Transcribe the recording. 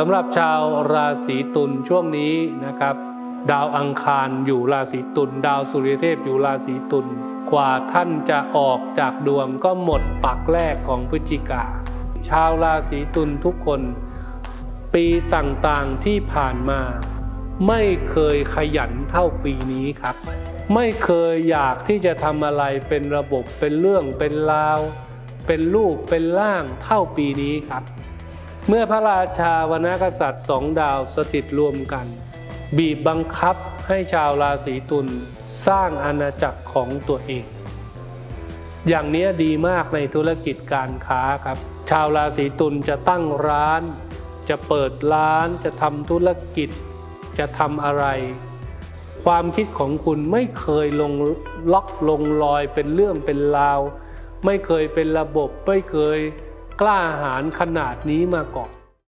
สำหรับชาวราศีตุลช่วงนี้นะครับ ดาวอังคารอยู่ราศีตุลดาวสุริยเทพอยู่ราศีตุลกว่าท่านจะออกจากดวงก็หมดปักแรกของพฤศจิกา ชาวราศีตุลทุกคน ปีต่างๆที่ผ่านมา ไม่เคยขยันเท่าปีนี้ครับ ไม่เคยอยากที่จะทำอะไรเป็นระบบเป็นเรื่องเป็นราว เป็นรูปเป็นร่างเท่าปีนี้ครับ เมื่อพระราชาวรรณกษัตริย์สองดาวสถิตรวมกัน บีบบังคับให้ชาวราศีตุลสร้างอาณาจักรของตัวเอง อย่างนี้ดีมากในธุรกิจการค้าครับ ชาวราศีตุลจะตั้งร้าน จะเปิดร้านจะทำธุรกิจ จะทำอะไร ความคิดของคุณไม่เคยลงล็อกลงรอยเป็นเรื่องเป็นราว ไม่เคยเป็นระบบไม่เคย กล้าหาญขนาดนี้มาก่อน